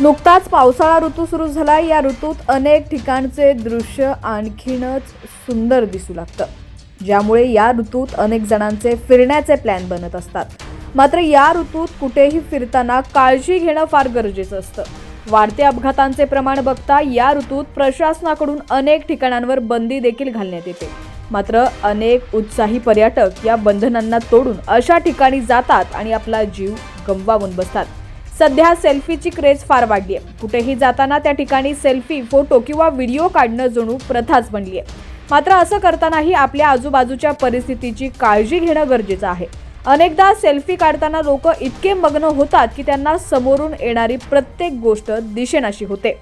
नुकताच पावसाळा ऋतू सुरू झाला. या ऋतूत अनेक ठिकाणचे दृश्य आणखीनच सुंदर दिसू लागतं. ज्यामुळे या ऋतूत अनेक जणांचे फिरण्याचे प्लॅन बनत असतात. मात्र या ऋतूत कुठेही फिरताना काळजी घेणं फार गरजेचं असतं. वाढत्या अपघातांचे प्रमाण बघता या ऋतूत प्रशासनाकडून अनेक ठिकाणांवर बंदी देखील घालण्यात येते. मात्र अनेक उत्साही पर्यटक या बंधनांना तोडून अशा ठिकाणी जातात आणि आपला जीव गमवावून बसतात. सध्या सेल्फीची क्रेज फार वाढली आहे. कुठेही जाताना त्या ठिकाणी सेल्फी फोटो किंवा व्हिडिओ काढणं जणू प्रथाच बनली आहे मात्र असं करतानाही आपल्या आजूबाजूच्या परिस्थितीची काळजी घेणं गरजेचं आहे. अनेकदा सेल्फी काढताना लोक इतके मग्न होतात की त्यांना समोरून येणारी प्रत्येक गोष्ट दिशेनाशी होते.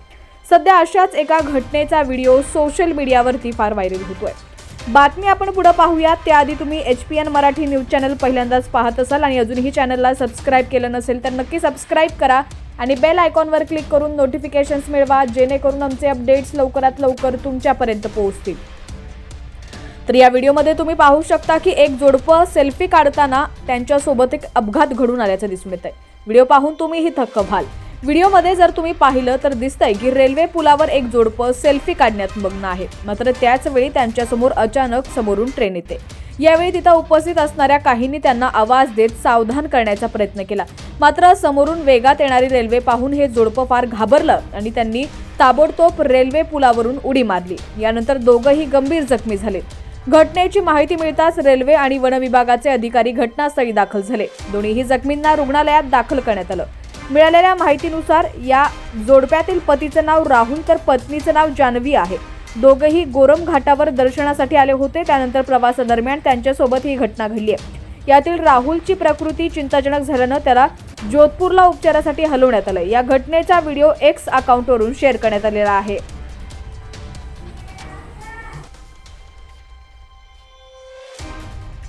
सध्या अशाच एका घटनेचा व्हिडिओ सोशल मीडियावरती फार व्हायरल होतोय. बातमी आपण पुढे पाहूयात. त्याआधी तुम्ही H P N Marathi news channel पहिल्यांदाच पाहत असाल आणि अजूनही चॅनलला सबस्क्राईब केलं नसेल तर नक्की सबस्क्राईब करा आणि बेल आयकॉनवर क्लिक करून नोटिफिकेशन्स मिळवा जेणेकरून आमचे अपडेट्स लवकरात लवकर तुमच्यापर्यंत पोहोचतील. तर या व्हिडिओमध्ये तुम्ही पाहू शकता की एक जोडपं सेल्फी काढताना त्यांच्यासोबत एक अपघात घडून आल्याचं दिसून येत आहे व्हिडिओ पाहून तुम्हीही थक्क व्हाल. व्हिडिओमध्ये जर तुम्ही पाहिलं तर दिसतंय की रेल्वे पुलावर एक जोडपं सेल्फी काढण्यात मग्न आहे. मात्र त्याचवेळी त्यांच्यासमोर अचानक समोरून ट्रेन येते. यावेळी तिथं उपस्थित असणाऱ्या काहींनी त्यांना आवाज देत सावधान करण्याचा प्रयत्न केला. मात्र समोरून वेगात येणारी रेल्वे पाहून हे जोडपं फार घाबरलं आणि त्यांनी ताबडतोब रेल्वे पुलावरून उडी मारली. यानंतर दोघंही गंभीर जखमी झाले. घटनेची माहिती मिळताच रेल्वे आणि वन विभागाचे अधिकारी घटनास्थळी दाखल झाले. दोन्हीही जखमींना रुग्णालयात दाखल करण्यात आलं. मिळालेल्या माहितीनुसार या जोडप्यातील पतीचं नाव राहुल तर पत्नीचं नाव जान्हवी आहे. दोघंही गोरम घाटावर दर्शनासाठी आले होते. त्यानंतर प्रवासादरम्यान त्यांच्यासोबत ही घटना घडली आहे. यातील राहुलची प्रकृती चिंताजनक झाल्यानं त्याला जोधपूरला उपचारासाठी हलवण्यात आलं या घटनेचा व्हिडिओ एक्स अकाउंटवरून शेअर करण्यात आलेला आहे.